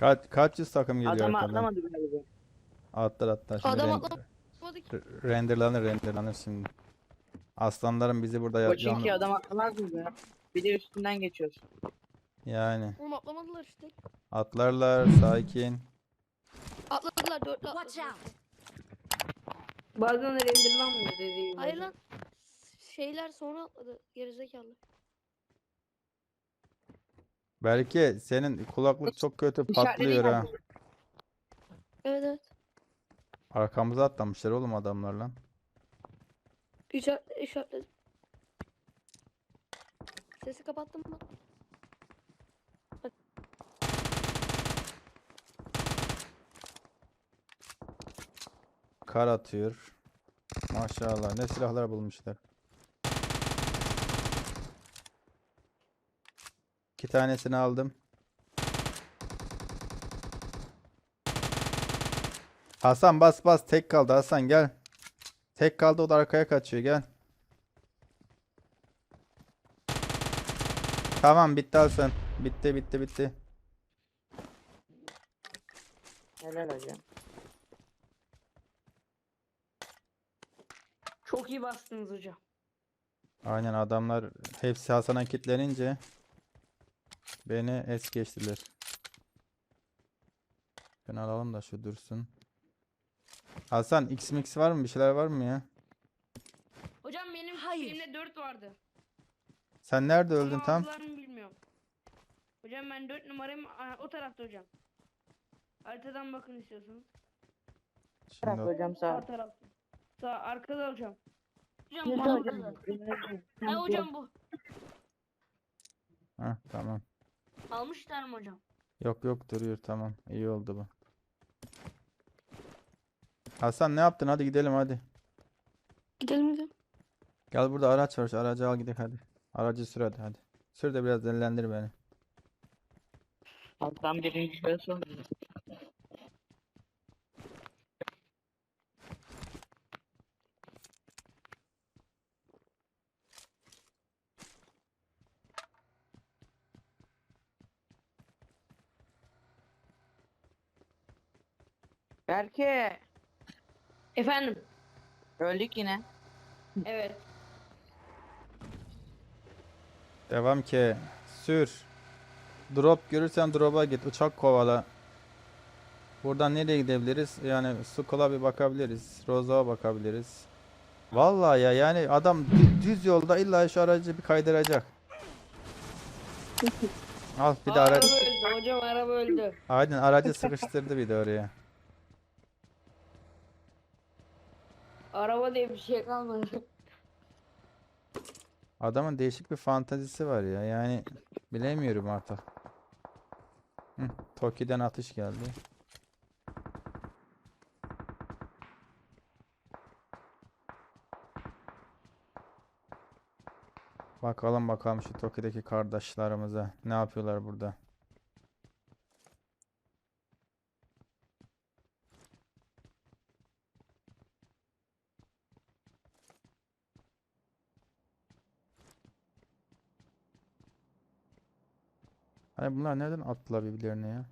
Kaç kaç yüz takım geliyor Adam arkadan? atlamadı galiba. Atlar atlar. Şimdi Adam atlamadı ki. r- renderlanır renderlanır şimdi. Aslanlarım bizi burada O ya- çünkü adam atlamaz mı ya? Bir de üstünden geçiyoruz. yani Oğlum atlamadılar işte. atlarlar sakin. Atladılar dörtlü Watch atladılar. out. Bazen renderlanmıyor dediğim Hayır gibi. lan. Şeyler sonra atladı. Gerizekalı. Belki senin kulaklık çok kötü patlıyor ha. Evet evet. Arkamıza atlamışlar oğlum adamlar lan. İşaret, işaretledim. Sesi kapattım mı? Kar atıyor. Maşallah ne silahlar bulmuşlar. İki tanesini aldım. Hasan bas bas tek kaldı Hasan gel. Tek kaldı o da arkaya kaçıyor gel. Tamam bitti Hasan. Bitti bitti bitti. Helal hocam. Çok iyi bastınız hocam. Aynen adamlar hepsi Hasan'a kilitlenince beni es geçtiler. Ben alalım da şu dursun. Hasan X mix var mı? Bir şeyler var mı ya? Hocam benim Hayır. elimde 4 vardı. Sen nerede öldün Ama tam? aldılar mı bilmiyorum. Hocam ben 4 numarayım Aa, o tarafta hocam. Haritadan bakın istiyorsanız. Şimdi hocam sağ. tarafta. Sağ arkada hocam. Hocam bu. Ha hocam bu. Heh, tamam. Almışlar mı hocam? Yok yok duruyor tamam. İyi oldu bu. Hasan ne yaptın? Hadi gidelim hadi. Gidelim gidelim. Gel burada araç var. Şu aracı al gidelim hadi. Aracı sür hadi hadi. Sür de biraz delilendir beni. Alttan birinci şöyle Berke. Efendim. Öldük yine. Evet. Devam ki. Sür. Drop görürsen drop'a git. Uçak kovala. Buradan nereye gidebiliriz? Yani Skull'a bir bakabiliriz. Rozo'ya bakabiliriz. Vallahi ya yani adam dü- düz yolda illa şu aracı bir kaydıracak. Al bir de. Araba öldü hocam araba öldü. Aynen aracı sıkıştırdı bir de oraya. Araba diye bir şey kalmadı. Adamın değişik bir fantazisi var ya. Yani bilemiyorum artık. Hı, Toki'den atış geldi. Bakalım bakalım şu Toki'deki kardeşlerimize ne yapıyorlar burada. Hani bunlar nereden attılar birbirlerine ya?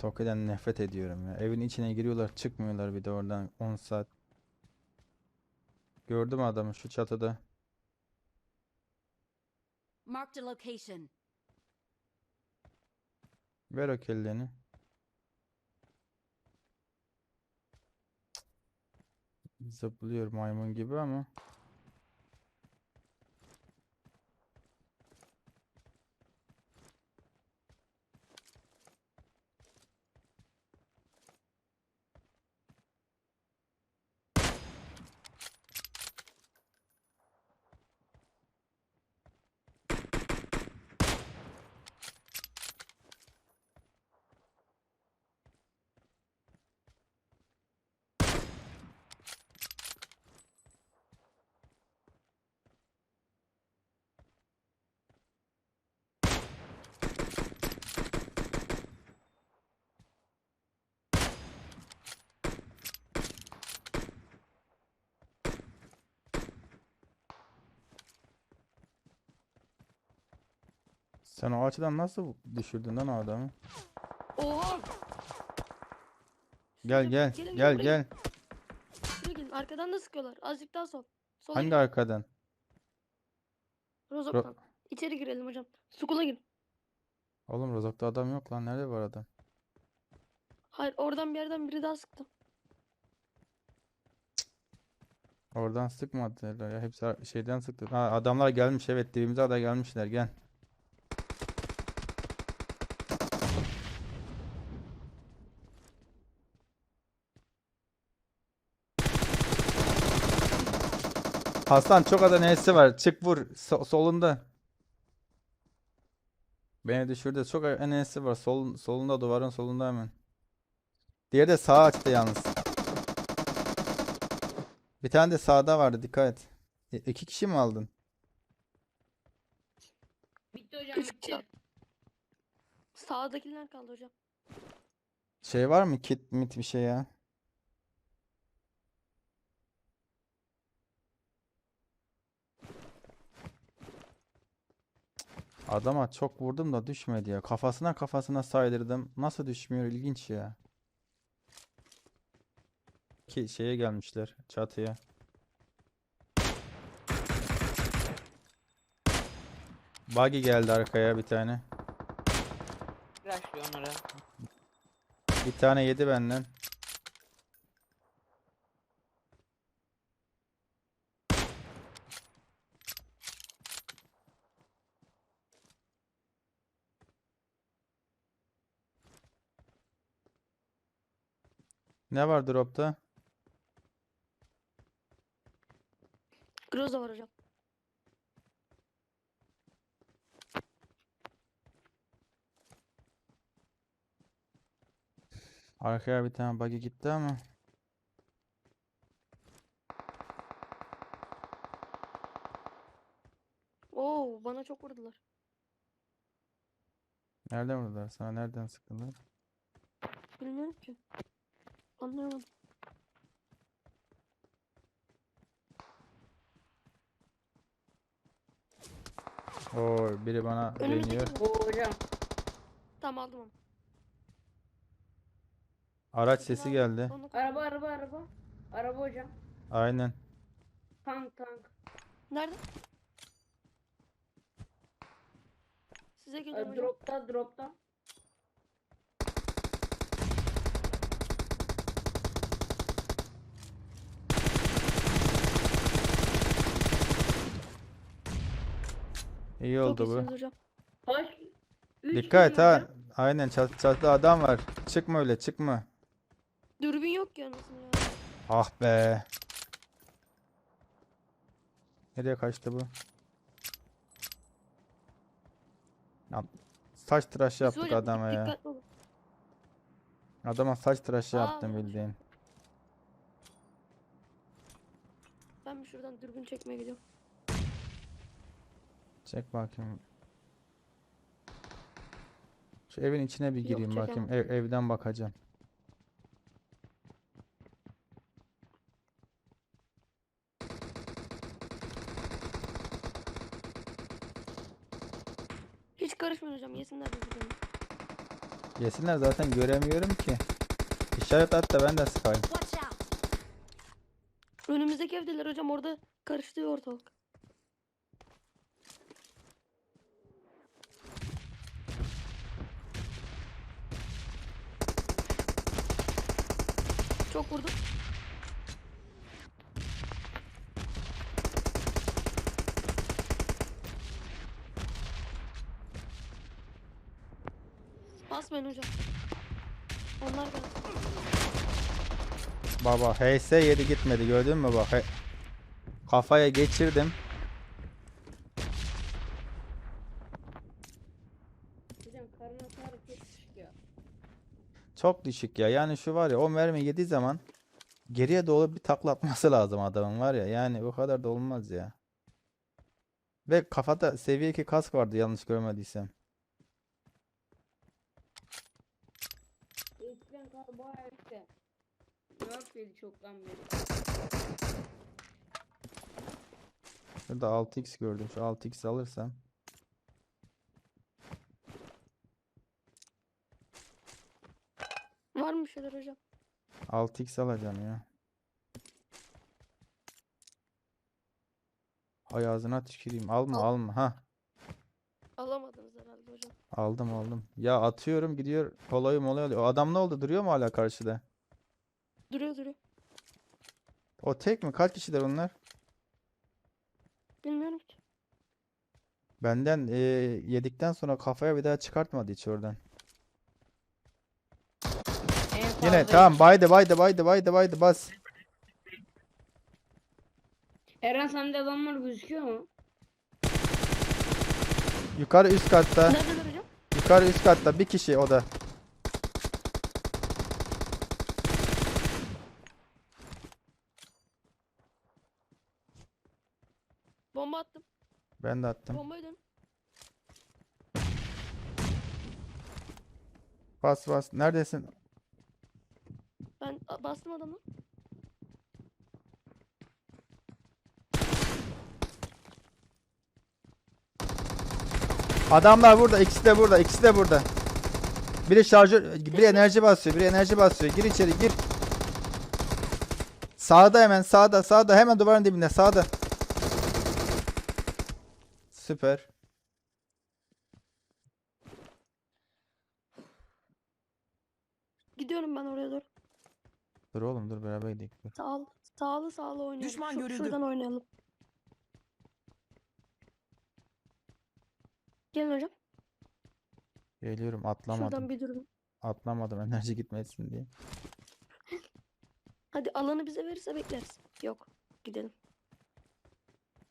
Toki'den nefret ediyorum ya. Evin içine giriyorlar, çıkmıyorlar bir de oradan 10 saat. Gördüm adamı şu çatıda. Marked a location. Ver o kelleni. Zıplıyor maymun gibi ama. Sen o açıdan nasıl düşürdün lan adamı? Oha! Gel gel gelin, gel buraya. gel. Şuraya gelin. Arkadan da sıkıyorlar. Azıcık daha sol. Sola Hangi gidin. arkadan? Rozok'tan. İçeri girelim hocam. Sukula gir. Oğlum Rozok'ta adam yok lan. Nerede var adam? Hayır oradan bir yerden biri daha sıktı. Oradan sıkmadılar ya. Hepsi ar- şeyden sıktı. Ha adamlar gelmiş evet dibimize de gelmişler gel. Hasan çok ada nesi var. Çık vur So- solunda. Beni düşürdü. Çok nesi var. Sol, solunda duvarın solunda hemen. Diğeri de sağ açtı yalnız. Bir tane de sağda vardı dikkat et. E, iki kişi mi aldın? Bitti hocam bitti. Sağdakiler kaldı hocam. Şey var mı kit mit bir şey ya? Adama çok vurdum da düşmedi ya. Kafasına kafasına saydırdım. Nasıl düşmüyor ilginç ya. Ki şeye gelmişler çatıya. Buggy geldi arkaya bir tane. Onlara. Bir tane yedi benden. Ne var dropta? Groza var hocam. Arkaya bir tane buggy gitti ama. Oo bana çok vurdular. Nereden vurdular sana? Nereden sıktılar? Bilmiyorum ki. Anlayamadım. Oo biri bana Önümüzdeki deniyor. Oo hocam. Tamam aldım onu. Araç sesi geldi. onu. Araba araba araba. Araba hocam. Aynen. Tank tank. Nerede? Size Ee, geliyorum hocam. dropta dropta. İyi Çok oldu bu. hocam. Üç Dikkat ha. hocam. Aynen çat çatıda adam var. Çıkma öyle çıkma. Dürbün yok ki anasını ya. Ah be. Nereye kaçtı bu? Ya, saç tıraşı Yusuf yaptık hocam, adama ya. dikkatli olun. Adama saç tıraşı Aa, yaptım bildiğin. Ben bir şuradan dürbün çekmeye gidiyorum. Çek bakayım. Şu evin içine bir Yok, gireyim bakayım. çekemem. Ev, evden bakacağım. Hiç karışmayın hocam. Yesinler dürbünü. Yesinler zaten göremiyorum ki. İşaret at da ben de sıkayım. Önümüzdeki evdeler hocam. Orada karıştı ortalık. Vurdum. Basmayın hocam. Onlar geldi. Baba HS 7 gitmedi gördün mü bak. He- Kafaya geçirdim. Hocam karın hasarı çok düşük ya. Çok düşük ya. Yani şu var ya o mermi yediği zaman geriye doğru bir takla atması lazım adamın var ya. Yani o kadar da olmaz ya. Ve kafada seviye 2 kask vardı yanlış görmediysem. Eskiden kar bayağı yüksek. Nerf yedi çoktan beri. Şurada 6x gördüm. Şu 6x alırsam. Var mı bir şeyler hocam? 6x alacağım ya. Hay ağzına tüküreyim. Alma Al. alma. Ha. Alamadınız herhalde hocam. Aldım Aldım. Ya atıyorum gidiyor. Olayı molay oluyor. O adam ne oldu? Duruyor mu hala karşıda? Duruyor duruyor. O tek mi? Kaç kişiler onlar? Bilmiyorum ki. Benden eee, yedikten sonra kafaya bir daha çıkartmadı hiç oradan. Yine tamam baydı baydı baydı baydı baydı bas. Eren sende adamlar gözüküyor mu? Yukarı üst katta. Hocam? Yukarı üst katta bir kişi o da. Bomba attım. Ben de attım. Bombayı dön. Bas bas. Neredesin? Bastım adamı. Adamlar burada. ikisi de burada. ikisi de burada. Biri şarjör, biri enerji basıyor. Biri enerji basıyor. Gir içeri gir. Sağda hemen sağda sağda hemen duvarın dibinde sağda. Süper. Gidiyorum ben oraya doğru. Dur oğlum dur beraber gidelim. Dur. Sağ, sağlı sağlı oynayalım. Düşman Şu- görüldü. Şuradan oynayalım. Gelin hocam. Geliyorum atlamadım. Şuradan bir durun. Atlamadım enerji gitmesin diye. Hadi alanı bize verirse bekleriz. Yok. Gidelim.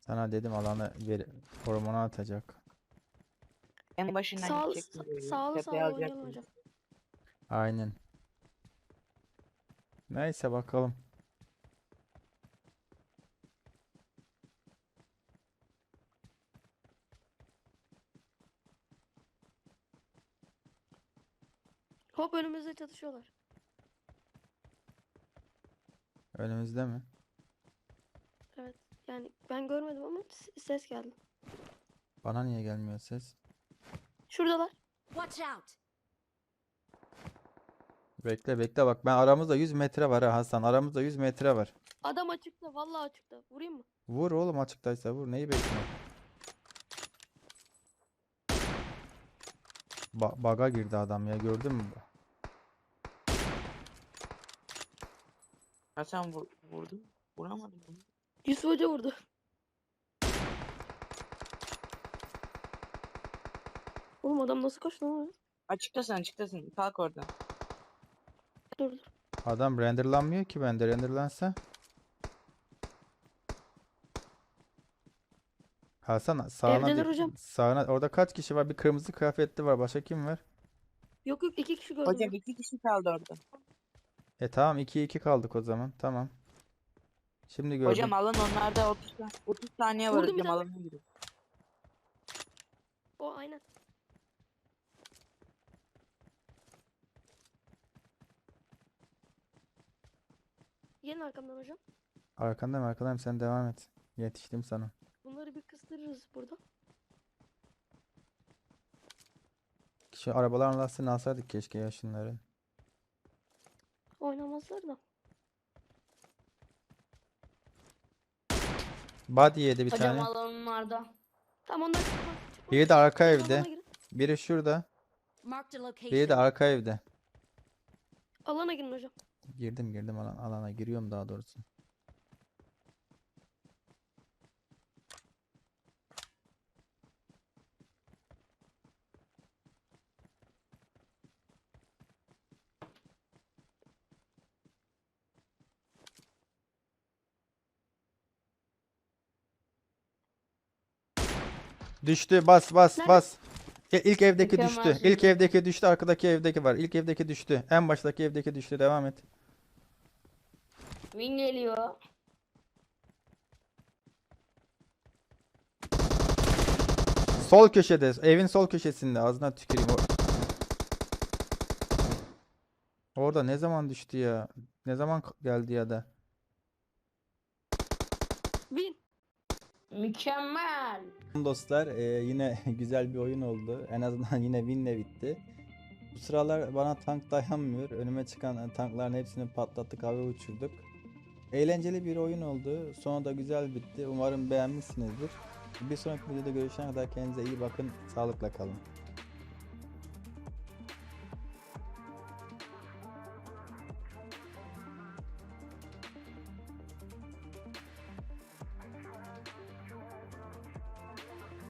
Sana dedim alanı ver, ormana atacak. en başından Sağ, gidecektim sa- böyle. sağlı Tepeye sağlı oynayalım hocam. Aynen. Neyse bakalım. Hop önümüzde çatışıyorlar. Önümüzde mi? Evet. Yani ben görmedim ama ses geldi. Bana niye gelmiyor ses? Şuradalar. Watch out! Bekle bekle bak ben aramızda 100 metre var ha Hasan. Aramızda 100 metre var. Adam açıkta. Vallahi açıkta. Vurayım mı? Vur oğlum açıktaysa vur. Neyi bekliyorsun? Ba baga girdi adam ya gördün mü? Hasan vur, vurdu. Vuramadım onu. Yusuf Hoca vurdu. Oğlum adam nasıl koştu lan? Açıktasın açıktasın. Kalk oradan. Dur dur. Adam renderlanmıyor ki bende renderlansa. Hasan sağına Evdeler hocam. sağına orada kaç kişi var? Bir kırmızı kıyafetli var. Başka kim var? Yok yok iki kişi gördüm. Hocam iki kişi kaldı orada. E tamam 2-2 kaldık o zaman. Tamam. Şimdi gördüm. Hocam alın onlarda 30, sa- 30 saniye var Vurdum bir hocam tane. alana girin. O aynen. Gelin arkamdan hocam. Arkandayım arkandayım sen devam et. Yetiştim sana. Bunları bir kıstırırız burada. Şu arabaların lastiğini alsaydık keşke ya şunları. Oynamazlar da. Body yedi bir Hocam tane. alanlarda. Tamam onlar çıkmaz. Biri de arka evde. alana girin. Biri şurada. Marked a Biri de location. arka evde. Alana girin hocam. Girdim girdim alan, alana giriyorum daha doğrusu. Düştü bas bas Nerede? bas. İ- İlk evdeki düştü. Mükemmel İlk evdeki düştü. Arkadaki evdeki var. İlk evdeki düştü. En baştaki evdeki düştü. Devam et. Win geliyor. Sol köşede. Evin sol köşesinde. Ağzına tüküreyim. Orada ne zaman düştü ya? Ne zaman geldi ya da? Win. Mükemmel. Dostlar e, yine güzel bir oyun oldu. En azından yine winle bitti. Bu sıralar bana tank dayanmıyor. Önüme çıkan tankların hepsini patlattık, havaya uçurduk. Eğlenceli bir oyun oldu. Sonu da güzel bitti. Umarım beğenmişsinizdir. Bir sonraki videoda görüşene kadar kendinize iyi bakın. Sağlıkla kalın.